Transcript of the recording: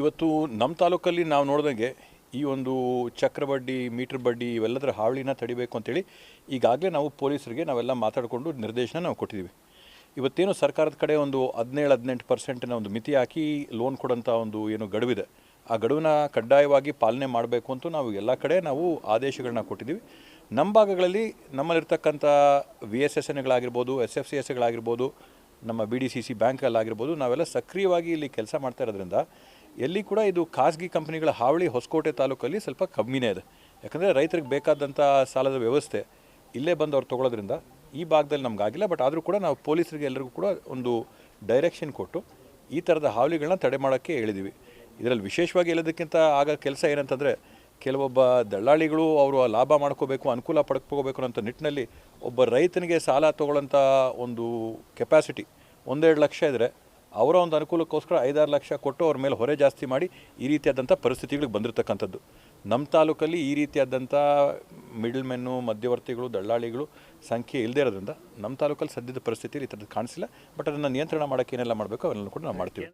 ಇವತ್ತು ನಮ್ಮ ತಾಲೂಕಲ್ಲಿ ನಾವು ನೋಡಿದಂಗೆ ಈ ಒಂದು ಚಕ್ರ ಬಡ್ಡಿ, ಮೀಟ್ರ್ ಬಡ್ಡಿ ಇವೆಲ್ಲದರ ಹಾವಳಿನ ತಡಿಬೇಕು ಅಂತೇಳಿ ಈಗಾಗಲೇ ನಾವು ಪೊಲೀಸರಿಗೆ ನಾವೆಲ್ಲ ಮಾತಾಡಿಕೊಂಡು ನಿರ್ದೇಶನ ನಾವು ಕೊಟ್ಟಿದ್ದೀವಿ ಇವತ್ತೇನು ಸರ್ಕಾರದ ಕಡೆ ಒಂದು ಹದಿನೇಳು, ಹದಿನೆಂಟು ಪರ್ಸೆಂಟಿನ ಒಂದು ಮಿತಿ ಹಾಕಿ ಲೋನ್ ಕೊಡೋಂಥ ಒಂದು ಏನು ಗಡುವಿದೆ. ಆ ಗಡುವನ್ನ ಕಡ್ಡಾಯವಾಗಿ ಪಾಲನೆ ಮಾಡಬೇಕು ಅಂತೂ ನಾವು ಎಲ್ಲ ಕಡೆ ನಾವು ಆದೇಶಗಳನ್ನ ಕೊಟ್ಟಿದ್ದೀವಿ ನಮ್ಮ ಭಾಗಗಳಲ್ಲಿ ನಮ್ಮಲ್ಲಿರ್ತಕ್ಕಂಥ ವಿ ಎಸ್ ಎಸ್ ಎನ್ಗಳಾಗಿರ್ಬೋದು ಎಸ್ ಎಫ್ ಸಿ ಎಸ್ ಎಗಳಾಗಿರ್ಬೋದು ನಮ್ಮ ಬಿ ಡಿ ಸಿ ಸಿ ಬ್ಯಾಂಕಲ್ಲಾಗಿರ್ಬೋದು, ನಾವೆಲ್ಲ ಸಕ್ರಿಯವಾಗಿ ಇಲ್ಲಿ ಕೆಲಸ ಮಾಡ್ತಾ ಇರೋದ್ರಿಂದ ಎಲ್ಲಿ ಕೂಡ ಇದು ಖಾಸಗಿ ಕಂಪನಿಗಳ ಹಾವಳಿ ಹೊಸಕೋಟೆ ತಾಲೂಕಲ್ಲಿ ಸ್ವಲ್ಪ ಕಮ್ಮಿನೇ ಇದೆ. ಯಾಕಂದರೆ ರೈತರಿಗೆ ಬೇಕಾದಂಥ ಸಾಲದ ವ್ಯವಸ್ಥೆ ಇಲ್ಲೇ ಬಂದು ಅವ್ರು ತೊಗೊಳೋದ್ರಿಂದ ಈ ಭಾಗದಲ್ಲಿ ನಮಗಾಗಿಲ್ಲ, ಬಟ್ ಆದರೂ ಕೂಡ ನಾವು ಪೊಲೀಸರಿಗೆ ಎಲ್ಲರಿಗೂ ಕೂಡ ಒಂದು ಡೈರೆಕ್ಷನ್ ಕೊಟ್ಟು ಈ ಥರದ ಹಾವಳಿಗಳನ್ನ ತಡೆ ಮಾಡೋಕ್ಕೆ ಹೇಳಿದ್ದೀವಿ ಇದರಲ್ಲಿ ವಿಶೇಷವಾಗಿ ಹೇಳೋದಕ್ಕಿಂತ ಆಗ ಕೆಲಸ ಏನಂತಂದರೆ ಕೆಲವೊಬ್ಬ ದಳ್ಳಾಳಿಗಳು ಅವರು ಲಾಭ ಮಾಡ್ಕೋಬೇಕು, ಅನುಕೂಲ ಪಡ್ಕೋಬೇಕು ಅನ್ನೋಂಥ ನಿಟ್ಟಿನಲ್ಲಿ ಒಬ್ಬ ರೈತನಿಗೆ ಸಾಲ ತೊಗೊಳ್ಳೋಂಥ ಒಂದು ಕೆಪಾಸಿಟಿ ಒಂದೆರಡು ಲಕ್ಷ ಇದ್ದರೆ ಅವರ ಒಂದು ಅನುಕೂಲಕ್ಕೋಸ್ಕರ ಐದಾರು ಲಕ್ಷ ಕೊಟ್ಟು ಅವ್ರ ಮೇಲೆ ಹೊರೆ ಜಾಸ್ತಿ ಮಾಡಿ ಈ ರೀತಿಯಾದಂಥ ಪರಿಸ್ಥಿತಿಗಳಿಗೆ ಬಂದಿರತಕ್ಕಂಥದ್ದು. ನಮ್ಮ ತಾಲೂಕಲ್ಲಿ ಈ ರೀತಿಯಾದಂಥ ಮಿಡಲ್ ಮೆನ್ನು ಮಧ್ಯವರ್ತಿಗಳು, ದಳ್ಳಾಳಿಗಳು ಸಂಖ್ಯೆ ಇಲ್ಲದೇ ಇರೋದ್ರಿಂದ ನಮ್ಮ ತಾಲೂಕಲ್ಲಿ ಸದ್ಯದ ಪರಿಸ್ಥಿತಿ ಈ ಥರದ್ದು ಕಾಣಿಸಿಲ್ಲ. ಬಟ್ ಅದನ್ನು ನಿಯಂತ್ರಣ ಮಾಡೋಕ್ಕೆ ಏನೆಲ್ಲ ಮಾಡಬೇಕು ಅವೆಲ್ಲ ಕೂಡ ನಾವು ಮಾಡ್ತೀವಿ.